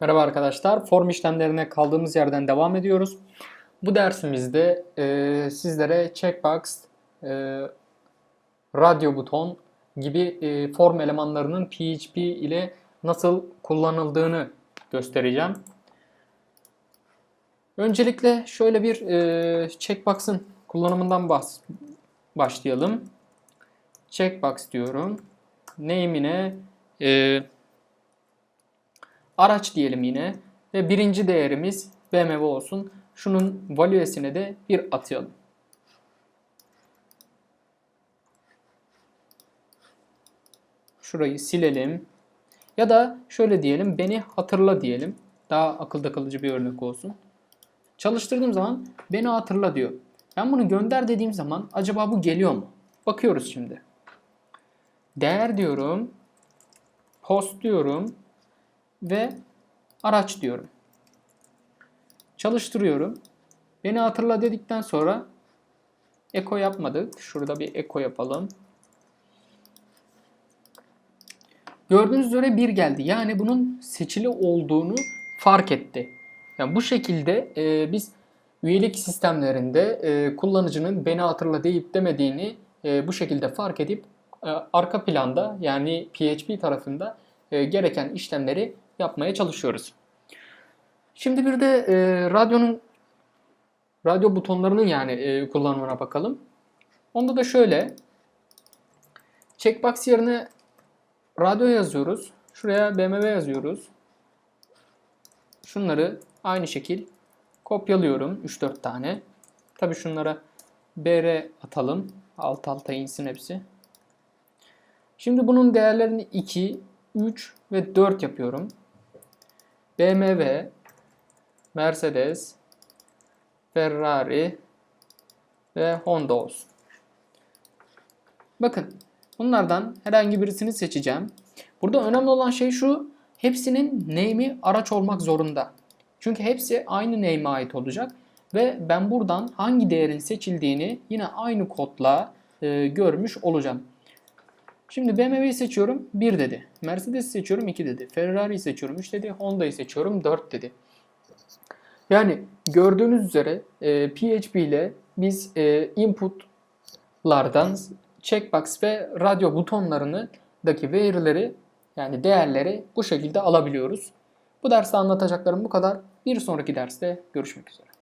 Merhaba arkadaşlar. Form işlemlerine kaldığımız yerden devam ediyoruz. Bu dersimizde e, sizlere checkbox, e, radyo buton gibi e, form elemanlarının PHP ile nasıl kullanıldığını göstereceğim. Öncelikle şöyle bir e, checkbox'ın kullanımından bahs başlayalım. Checkbox diyorum. Name'ine e, araç diyelim yine ve birinci değerimiz BMW olsun. Şunun valuesine de bir atayalım. Şurayı silelim. Ya da şöyle diyelim beni hatırla diyelim. Daha akılda kalıcı bir örnek olsun. Çalıştırdığım zaman beni hatırla diyor. Ben bunu gönder dediğim zaman acaba bu geliyor mu? Bakıyoruz şimdi. Değer diyorum. Post diyorum. Ve araç diyorum. Çalıştırıyorum. Beni hatırla dedikten sonra eko yapmadık. Şurada bir eko yapalım. Gördüğünüz üzere bir geldi. Yani bunun seçili olduğunu fark etti. Yani bu şekilde e, biz üyelik sistemlerinde e, kullanıcının beni hatırla deyip demediğini e, bu şekilde fark edip e, arka planda yani PHP tarafında e, gereken işlemleri yapmaya çalışıyoruz. Şimdi bir de e, radyonun radyo butonlarının yani e, kullanımına bakalım. Onda da şöyle checkbox yerine radyo yazıyoruz. Şuraya BMW yazıyoruz. Şunları aynı şekil kopyalıyorum 3-4 tane. Tabi şunlara BR atalım. Alt alta insin hepsi. Şimdi bunun değerlerini 2, 3 ve 4 yapıyorum. BMW, Mercedes, Ferrari ve Honda olsun. Bakın bunlardan herhangi birisini seçeceğim. Burada önemli olan şey şu. Hepsinin name'i araç olmak zorunda. Çünkü hepsi aynı name'e ait olacak. Ve ben buradan hangi değerin seçildiğini yine aynı kodla e, görmüş olacağım. Şimdi BMW'yi seçiyorum 1 dedi. Mercedes'i seçiyorum 2 dedi. Ferrari'yi seçiyorum 3 dedi. Honda'yı seçiyorum 4 dedi. Yani gördüğünüz üzere e, PHP ile biz e, inputlardan checkbox ve radyo butonlarını daki verileri yani değerleri bu şekilde alabiliyoruz. Bu derste anlatacaklarım bu kadar. Bir sonraki derste görüşmek üzere.